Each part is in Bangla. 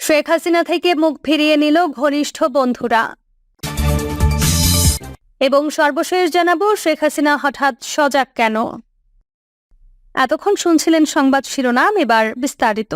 শেখ হাসিনা থেকে মুখ ফিরিয়ে নিল ঘনিষ্ঠ বন্ধুরা। এবং সর্বশেষ জানাব শেখ হাসিনা হঠাৎ সজাগ কেন? এতক্ষণ শুনছিলেন সংবাদ শিরোনাম, এবার বিস্তারিত।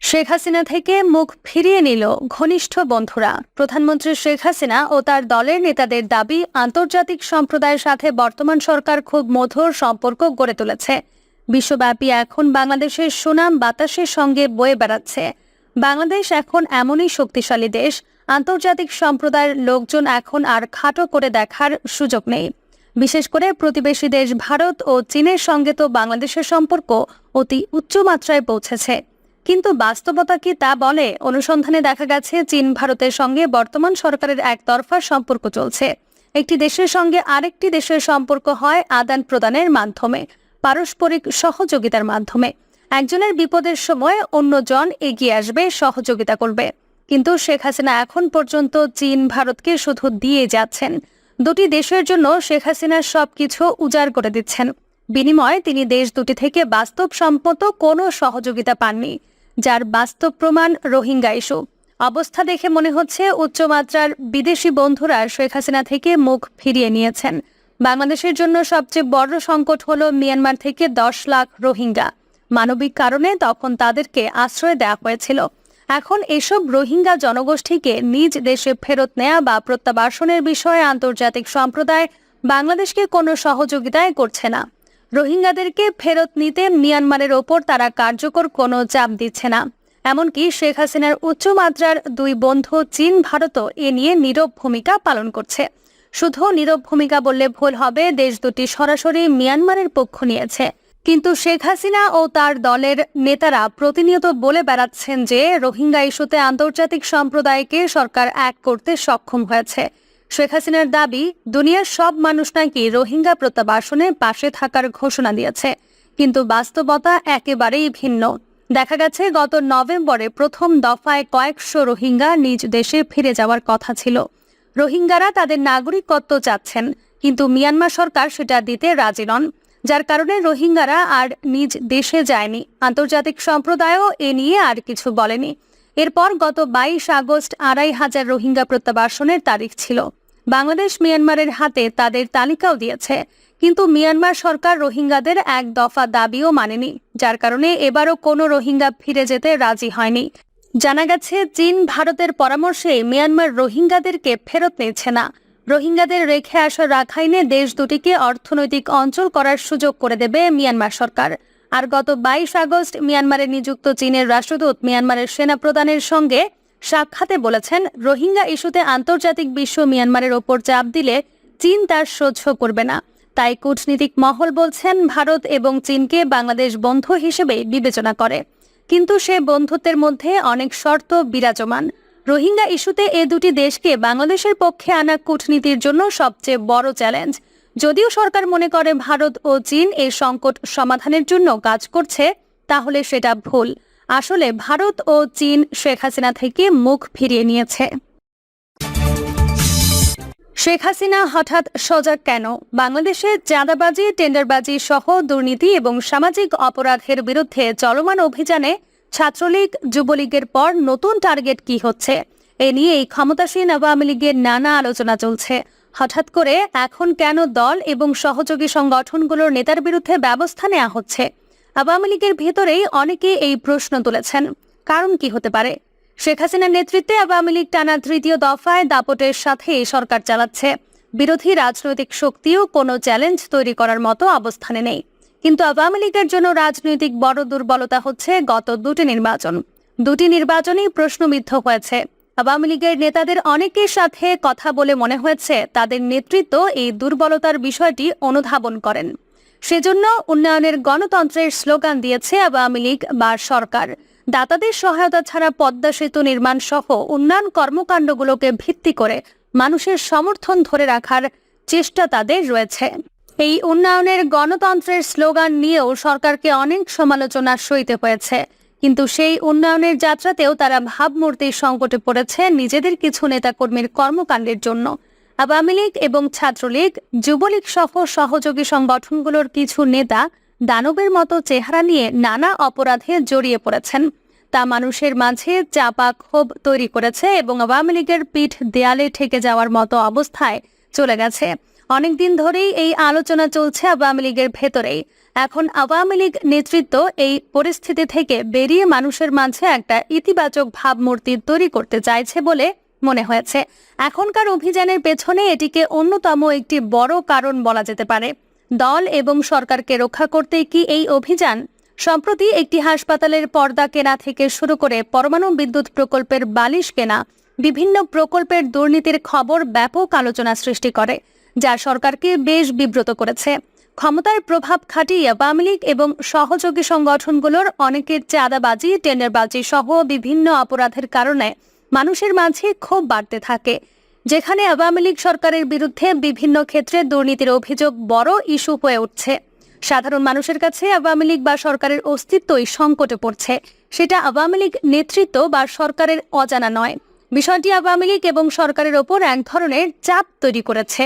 শেখ হাসিনা থেকে মুখ ফিরিয়ে নিল ঘনিষ্ঠ বন্ধুরা। প্রধানমন্ত্রী শেখ হাসিনা ও তার দলের নেতাদের দাবি, আন্তর্জাতিক সম্প্রদায়ের সাথে বর্তমান সরকার খুব মধুর সম্পর্ক গড়ে তুলেছে। বিশ্বব্যাপী এখন বাংলাদেশের সুনাম বাতাসের সঙ্গে বয়ে বেড়াচ্ছে। বাংলাদেশ এখন এমনই শক্তিশালী দেশ। আন্তর্জাতিক সম্প্রদায়ের লোকজন এখন আর খাটো করে দেখার সুযোগ নেই। বিশেষ করে প্রতিবেশী দেশ ভারত ও চীনের সঙ্গে তো বাংলাদেশের সম্পর্ক অতি উচ্চ মাত্রায় পৌঁছেছে। কিন্তু বাস্তবতা কি তা বলে? অনুসন্ধানে দেখা গেছে, চীন ভারতের সঙ্গে বর্তমান সরকারের এক একতরফা সম্পর্ক চলছে। একটি দেশের সঙ্গে আরেকটি দেশের সম্পর্ক হয় আদান প্রদানের মাধ্যমে। পারস্পরিক সহযোগিতার মাধ্যমে। একজনের বিপদের সময় অন্যজন এগিয়ে আসবে, সহযোগিতা করবে। কিন্তু শেখ হাসিনা এখন পর্যন্ত চীন, ভারতকে শুধু দিয়ে যাচ্ছেন। দুটি দেশের জন্য শেখ হাসিনা সবকিছু উজাড় করে দিচ্ছেন। বিনিময়ে তিনি দেশ দুটি থেকে বাস্তব বাস্তবসম্মত কোনো সহযোগিতা পাননি, যার বাস্তব প্রমাণ রোহিঙ্গা ইস্যু। অবস্থা দেখে মনে হচ্ছে উচ্চমাত্রার বিদেশি বন্ধুরা শেখ হাসিনা থেকে মুখ ফিরিয়ে নিয়েছেন। বাংলাদেশের জন্য সবচেয়ে বড় সংকট হল মিয়ানমার থেকে দশ লাখ রোহিঙ্গা। মানবিক কারণে তখন তাদেরকে আশ্রয় দেওয়া হয়েছিল। এখন এসব রোহিঙ্গা জনগোষ্ঠীকে নিজ দেশে ফেরত নেয়া বা প্রত্যাবাসনের বিষয়ে আন্তর্জাতিক সম্প্রদায় বাংলাদেশকে কোনো সহযোগিতায় করছে না। রোহিঙ্গাদেরকে ফেরত নিতে মিয়ানমারের ওপর তারা কার্যকর কোনো চাপ দিচ্ছে না। এমনকি শেখ হাসিনার উচ্চমাত্রার দুই বন্ধু চীন, ভারতও এ নিয়ে নীরব ভূমিকা পালন করছে। শুধু নীরব ভূমিকা বললে ভুল হবে, দেশ দুটি সরাসরি মিয়ানমারের পক্ষ নিয়েছে। কিন্তু শেখ হাসিনা ও তার দলের নেতারা প্রতিনিয়ত বলে বেড়াচ্ছেন যে রোহিঙ্গা ইস্যুতে আন্তর্জাতিক সম্প্রদায়কে সরকার এক করতে সক্ষম হয়েছে। শেখ হাসিনার দাবি, দুনিয়ার সব মানুষ নাকি রোহিঙ্গা প্রত্যাবাসনে পাশে থাকার ঘোষণা দিয়েছে। কিন্তু বাস্তবতা একেবারেই ভিন্ন। দেখা গেছে, গত নভেম্বরে প্রথম দফায় কয়েকশো রোহিঙ্গা নিজ দেশে ফিরে যাওয়ার কথা ছিল। রোহিঙ্গারা তাদের নাগরিকত্ব চাচ্ছেন, কিন্তু মিয়ানমার সরকার সেটা দিতে রাজি নন, যার কারণে রোহিঙ্গারা আর নিজ দেশে যায়নি। আন্তর্জাতিক সম্প্রদায়ও এ নিয়ে আর কিছু বলেনি। এরপর গত বাইশ আগস্ট আড়াই হাজার রোহিঙ্গা প্রত্যাবাসনের তারিখ ছিল। বাংলাদেশ মিয়ানমারের হাতে তাদের তালিকাও দিয়েছে, কিন্তু মিয়ানমার সরকার রোহিঙ্গাদের এক দফা দাবিও মানেনি, যার কারণে এবারও কোনো রোহিঙ্গা ফিরে যেতে রাজি হয়নি। জানা গেছে, চীন ভারতের পরামর্শে মিয়ানমার রোহিঙ্গাদেরকে ফেরত নিচ্ছে না। রোহিঙ্গাদের রেখে আসা রাখাইনে দেশ দুটিকে অর্থনৈতিক অঞ্চল করার সুযোগ করে দেবে মিয়ানমার সরকার। আর গত বাইশ আগস্ট মিয়ানমারে নিযুক্ত চীনের রাষ্ট্রদূত মিয়ানমারের সেনা প্রধানের সঙ্গে সাক্ষাতে বলেছেন, রোহিঙ্গা ইস্যুতে আন্তর্জাতিক বিশ্ব মিয়ানমারের ওপর চাপ দিলে চীন তার সহ্য করবে না। তাই কূটনীতিক মহল বলছেন, ভারত এবং চীনকে বাংলাদেশ বন্ধু হিসেবে বিবেচনা করে। কিন্তু সে বন্ধুত্বের মধ্যে অনেক শর্ত বিরাজমান। রোহিঙ্গা ইস্যুতে এ দুটি দেশকে বাংলাদেশের পক্ষে আনা কূটনীতির জন্য সবচেয়ে বড় চ্যালেঞ্জ। যদিও সরকার মনে করে ভারত ও চীন এই সংকট সমাধানের জন্য কাজ করছে, তাহলে সেটা ভুল। আসলে ভারত ও চীন শেখ হাসিনা থেকে মুখ ফিরিয়ে নিয়েছে। শেখ হাসিনা হঠাৎ সজাগ কেন? বাংলাদেশে চাঁদাবাজি, টেন্ডারবাজি সহ দুর্নীতি এবং সামাজিক অপরাধের বিরুদ্ধে চলমান অভিযানে ছাত্রলীগ, যুবলীগের পর নতুন টার্গেট কি হচ্ছে? এ নিয়েই ক্ষমতাসীন আওয়ামী লীগের নানা আলোচনা চলছে। হঠাৎ করে এখন কেন দল এবং সহযোগী সংগঠনগুলোর নেতার বিরুদ্ধে ব্যবস্থা নেওয়া হচ্ছে? আওয়ামী লীগের ভেতরেই অনেকে এই প্রশ্ন তুলেছেন। কারণ কি হতে পারে? শেখ হাসিনার নেতৃত্বে আওয়ামী লীগ টানা তৃতীয় দফায় দাপটের সাথে সরকার চালাচ্ছে। বিরোধী রাজনৈতিক শক্তিও কোনো চ্যালেঞ্জ তৈরি করার মতো অবস্থানে নেই। কিন্তু আওয়ামী লীগের জন্য রাজনৈতিক বড় দুর্বলতা হচ্ছে গত দুটি নির্বাচন। দুটি নির্বাচনই প্রশ্নবিদ্ধ হয়েছে। আওয়ামী লীগের নেতাদের অনেকের সাথে কথা বলে মনে হয়েছে তাদের নেতৃত্ব এই দুর্বলতার বিষয়টি অনুধাবন করেন। সেজন্য উন্নয়নের গণতন্ত্রের স্লোগান দিয়েছে আওয়ামী লীগ বা সরকার। দাতাদের সহায়তা ছাড়া পদ্মা সেতু নির্মাণ সহ উন্নয়ন কর্মকাণ্ডগুলোকে ভিত্তি করে মানুষের সমর্থন ধরে রাখার চেষ্টা তাদের রয়েছে। এই উন্নয়নের গণতন্ত্রের স্লোগান নিয়েও সরকারকে অনেক সমালোচনা সইতে হয়েছে। কিন্তু সেই উন্নয়নের যাত্রাতেও তারা ভাবমূর্তির সংকটে পড়েছে নিজেদের কিছু নেতাকর্মীর কর্মকাণ্ডের জন্য। আওয়ামী লীগ এবং ছাত্রলীগ, যুবলীগ সহ সহযোগী সংগঠনগুলোর কিছু নেতা দানবের মতো চেহারা নিয়ে নানা অপরাধে জড়িয়ে পড়েছেন। তা মানুষের মাঝে চাপা ক্ষোভ তৈরি করেছে এবং আওয়ামী লীগের পিঠ দেয়ালে ঠেকে যাওয়ার মতো অবস্থায় চলে গেছে। অনেকদিন ধরেই এই আলোচনা চলছে আওয়ামী লীগের ভেতরেই। এখন আওয়ামী লীগ নেতৃত্ব এই পরিস্থিতি থেকে বেরিয়ে মানুষের মাঝে একটা ইতিবাচক ভাবমূর্তি তৈরি করতে চাইছে বলে মনে হয়েছে। এখনকার অভিযানের পেছনে এটিকে অন্যতম একটি বড় কারণ বলা যেতে পারে। দল এবং সরকারকে রক্ষা করতে কি এই অভিযান? সম্প্রতি একটি হাসপাতালের পর্দা কেনা থেকে শুরু করে পরমাণু বিদ্যুৎ প্রকল্পের বালিশ কেনা, বিভিন্ন প্রকল্পের দুর্নীতির খবর ব্যাপক আলোচনা সৃষ্টি করে, যা সরকারকে বেশ বিব্রত করেছে। ক্ষমতার প্রভাব খাটিয়ে আওয়ামী লীগ এবং সহযোগী সংগঠনগুলোর অনেকের চাঁদাবাজি, টেন্ডারবাজি সহ বিভিন্ন অপরাধের কারণে মানুষের মাঝে ক্ষোভ বাড়তে থাকে। যেখানে আওয়ামী লীগ সরকারের বিরুদ্ধে বিভিন্ন ক্ষেত্রে দুর্নীতির অভিযোগ বড় ইস্যু হয়ে উঠছে। সাধারণ মানুষের কাছে আওয়ামী লীগ বা সরকারের অস্তিত্বই সংকটে পড়ছে। সেটা আওয়ামী লীগ নেতৃত্ব বা সরকারের অজানা নয়। বিষয়টি আওয়ামী লীগ এবং সরকারের ওপর এক ধরনের চাপ তৈরি করেছে।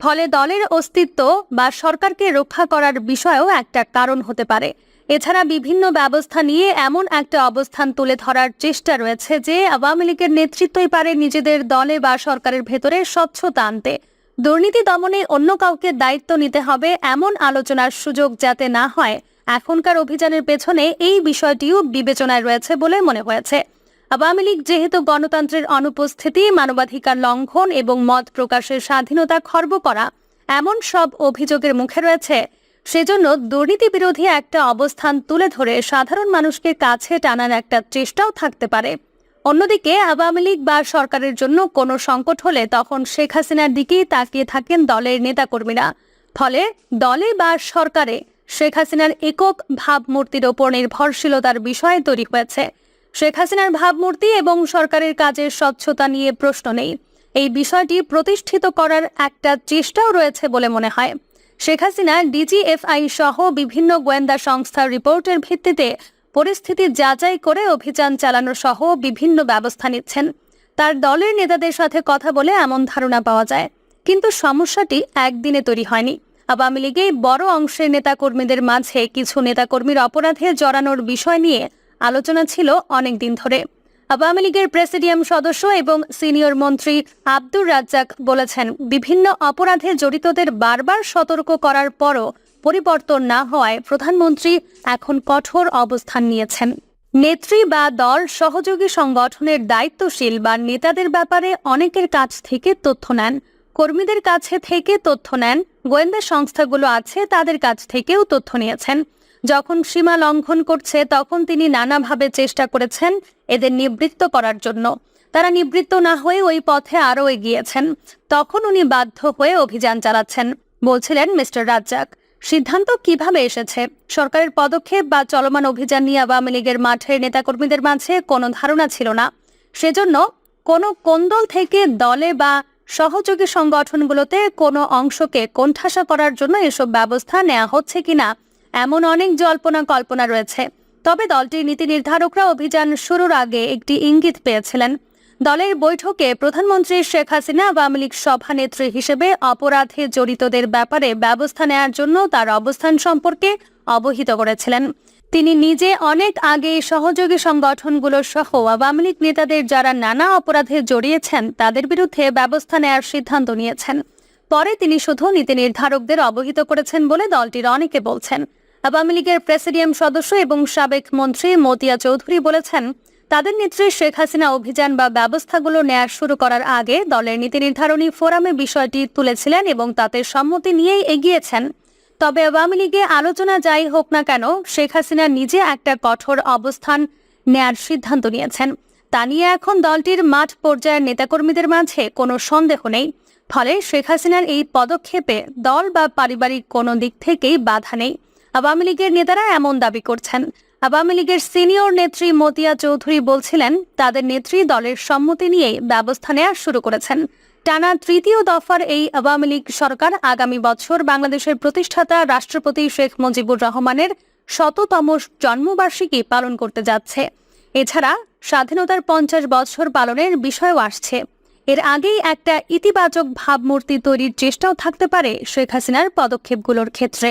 ফলে দলের অস্তিত্ব বা সরকারকে রক্ষা করার বিষয়েও একটা কারণ হতে পারে। এছাড়া বিভিন্ন ব্যবস্থা নিয়ে এমন একটা অবস্থান তুলে ধরার চেষ্টা রয়েছে যে আওয়ামী লীগের নেতৃত্বই পারে নিজেদের দলে বা সরকারের ভেতরে স্বচ্ছতা আনতে। দুর্নীতি দমনে অন্য কাউকে দায়িত্ব নিতে হবে এমন আলোচনার সুযোগ যাতে না হয়। এখনকার অভিযানের পেছনে এই বিষয়টিও বিবেচনায় রয়েছে বলে মনে হয়েছে। আওয়ামী লীগ যেহেতু গণতন্ত্রের অনুপস্থিতি, মানবাধিকার লঙ্ঘন এবং মত প্রকাশের স্বাধীনতা খর্ব করা, এমন সব অভিযোগের মুখে রয়েছে সেজন্য দুর্নীতি বিরোধী একটা অবস্থান তুলে ধরে সাধারণ মানুষকে কাছে টানার একটা চেষ্টাও থাকতে পারে। অন্যদিকে আওয়ামী লীগ বা সরকারের জন্য কোনো সংকট হলে তখন শেখ হাসিনার দিকেই তাকিয়ে থাকেন দলের নেতাকর্মীরা। ফলে দলে বা সরকারে শেখ হাসিনার একক ভাবমূর্তির ওপর নির্ভরশীলতার বিষয় তৈরি হয়েছে। শেখ হাসিনার ভাবমূর্তি এবং সরকারের কাজের স্বচ্ছতা নিয়ে প্রশ্ন নেই। এই বিষয়টি প্রতিষ্ঠিত করার একটা চেষ্টাও রয়েছে বলে মনে হয়। শেখ হাসিনা, ডিজিএফআই সহ বিভিন্ন গোয়েন্দা সংস্থার রিপোর্টের ভিত্তিতে পরিস্থিতি যাচাই করে অভিযান চালানো সহ বিভিন্ন ব্যবস্থা নিচ্ছেন। তার দলের নেতাদের সাথে কথা বলে এমন ধারণা পাওয়া যায়। কিন্তু সমস্যাটি একদিনে তৈরি হয়নি। আওয়ামী লীগে বড় অংশের নেতাকর্মীদের মাঝে কিছু নেতাকর্মীর অপরাধে জড়ানোর বিষয় নিয়ে আলোচনা ছিল অনেক দিন ধরে। আওয়ামী লীগের প্রেসিডিয়াম সদস্য এবং সিনিয়র মন্ত্রী আব্দুর রাজ্জাক বলেছেন, বিভিন্ন অপরাধে জড়িতদের বারবার সতর্ক করার পরও পরিবর্তন না হওয়ায় প্রধানমন্ত্রী এখন কঠোর অবস্থান নিয়েছেন। নেত্রী বা দল সহযোগী সংগঠনের দায়িত্বশীল বা নেতাদের ব্যাপারে অনেকের কাছ থেকে তথ্য নেন, কর্মীদের কাছে থেকে তথ্য নেন, গোয়েন্দা সংস্থাগুলো আছে তাদের কাছ থেকেও তথ্য নিয়েছেন। যখন সীমা লঙ্ঘন করছে, তখন তিনি নানাভাবে চেষ্টা করেছেন এদের নিবৃত্ত করার জন্য। তারা নিবৃত্ত না হয়ে ওই পথে আরও এগিয়েছেন। তখন উনি বাধ্য হয়ে অভিযান চালাচ্ছেন, বলছিলেন মিস্টার রাজ্জাক, সিদ্ধান্ত কীভাবে এসেছে? সরকারের পদক্ষেপ বা চলমান অভিযান নিয়ে আওয়ামী লীগের মাঠের নেতাকর্মীদের মাঝে কোনো ধারণা ছিল না। সেজন্য কোনো কোন্দল থেকে দলে বা সহযোগী সংগঠনগুলোতে কোনো অংশকে কোণঠাসা করার জন্য এসব ব্যবস্থা নেওয়া হচ্ছে কিনা এমন অনেক জল্পনা কল্পনা রয়েছে। তবে দলটির নীতি নির্ধারকরা অভিযান শুরুর আগে একটি ইঙ্গিত পেয়েছিলেন। দলের বৈঠকে প্রধানমন্ত্রী শেখ হাসিনা আওয়ামী লীগ সভানেত্রী হিসেবে অপরাধে জড়িতদের ব্যাপারে ব্যবস্থা নেয়ার জন্য তার অবস্থান সম্পর্কে অবহিত করেছিলেন। তিনি নিজে অনেক আগে সহযোগী সংগঠনগুলো সহ আওয়ামী লীগ নেতাদের যারা নানা অপরাধে জড়িয়েছেন, তাদের বিরুদ্ধে ব্যবস্থা নেয়ার সিদ্ধান্ত নিয়েছেন। পরে তিনি শুধু নীতি নির্ধারকদের অবহিত করেছেন বলে দলটির অনেকে বলছেন। আওয়ামী লীগের প্রেসিডিয়াম সদস্য এবং সাবেক মন্ত্রী মতিয়া চৌধুরী বলেছেন, তাদের নেত্রী শেখ হাসিনা অভিযান বা ব্যবস্থাগুলো নেয়ার শুরু করার আগে দলের নীতি নির্ধারণী ফোরামে বিষয়টি তুলেছিলেন এবং তাতে সম্মতি নিয়েই এগিয়েছেন। তবে আওয়ামী লীগে আলোচনা যাই হোক না কেন, শেখ হাসিনা নিজে একটা কঠোর অবস্থান নেয়ার সিদ্ধান্ত নিয়েছেন। তা নিয়ে এখন দলটির মাঠ পর্যায়ের নেতাকর্মীদের মাঝে কোনো সন্দেহ নেই। ফলে শেখ হাসিনার এই পদক্ষেপে দল বা পারিবারিক কোনো দিক থেকেই বাধা নেই। আওয়ামী লীগের নেতারা এমন দাবি করছেন। আওয়ামী লীগের সিনিয়র নেত্রী মতিয়া চৌধুরী বলছিলেন, তাদের নেত্রী দলের সম্মতি নিয়ে ব্যবস্থা নেওয়া শুরু করেছেন। টানা তৃতীয় দফার এই আওয়ামী লীগ সরকার আগামী বছর বাংলাদেশের প্রতিষ্ঠাতা রাষ্ট্রপতি শেখ মুজিবুর রহমানের শততম জন্মবার্ষিকী পালন করতে যাচ্ছে। এছাড়া স্বাধীনতার পঞ্চাশ বছর পালনের বিষয়ও আসছে। এর আগেই একটা ইতিবাচক ভাবমূর্তি তৈরির চেষ্টাও থাকতে পারে শেখ হাসিনার পদক্ষেপগুলোর ক্ষেত্রে।